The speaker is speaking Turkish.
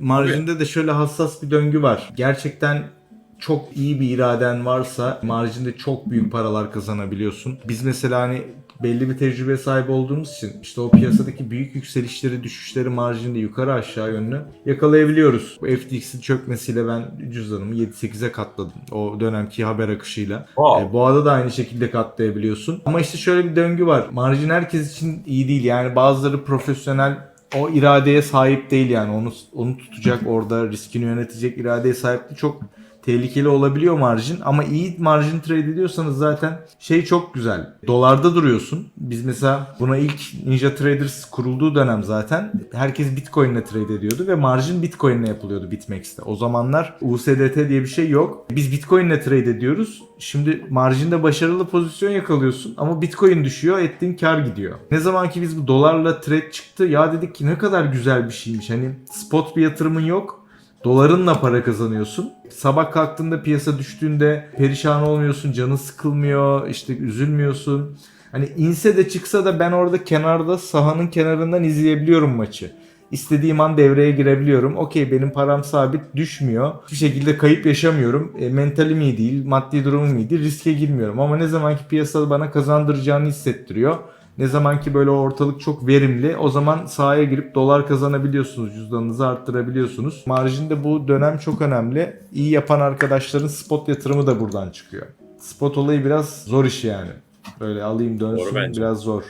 Marjinde de şöyle hassas bir döngü var. Gerçekten çok iyi bir iraden varsa marjinde çok büyük paralar kazanabiliyorsun. Biz mesela hani belli bir tecrübe sahip olduğumuz için işte o piyasadaki büyük yükselişleri, düşüşleri marjinde yukarı aşağı yönlü yakalayabiliyoruz. Bu FTX'in çökmesiyle ben cüzdanımı 7-8'e katladım. O dönemki haber akışıyla. Wow. E, boğada da aynı şekilde katlayabiliyorsun. Ama işte şöyle bir döngü var. Marjin herkes için iyi değil. Yani bazıları profesyonel o iradeye sahip değil yani. Onu onu tutacak orada riskini yönetecek iradeye sahip değil. Çok tehlikeli olabiliyor marjin ama iyi marjin trade ediyorsanız zaten şey çok güzel. Dolarda duruyorsun. Biz mesela buna ilk Ninja Traders kurulduğu dönem zaten herkes Bitcoin ile trade ediyordu ve marjin Bitcoin ile yapılıyordu Bitmex'te. O zamanlar USDT diye bir şey yok. Biz Bitcoin ile trade ediyoruz. Şimdi marjinde başarılı pozisyon yakalıyorsun ama Bitcoin düşüyor, ettiğin kar gidiyor. Ne zaman ki biz bu dolarla trade çıktı ya dedik ki ne kadar güzel bir şeymiş. Hani spot bir yatırımın yok. Dolarınla para kazanıyorsun. Sabah kalktığında piyasa düştüğünde perişan olmuyorsun, canın sıkılmıyor, işte üzülmüyorsun. Hani inse de çıksa da ben orada kenarda sahanın kenarından izleyebiliyorum maçı. İstediğim an devreye girebiliyorum. Okey benim param sabit düşmüyor. Hiçbir şekilde kayıp yaşamıyorum. E, mentalim iyi değil, maddi durumum iyi değil. Riske girmiyorum. Ama ne zamanki piyasa bana kazandıracağını hissettiriyor. Ne zaman ki böyle ortalık çok verimli o zaman sahaya girip dolar kazanabiliyorsunuz. Cüzdanınızı arttırabiliyorsunuz. Marjinde bu dönem çok önemli. İyi yapan arkadaşların spot yatırımı da buradan çıkıyor. Spot olayı biraz zor iş yani. Böyle alayım dönsün biraz zor.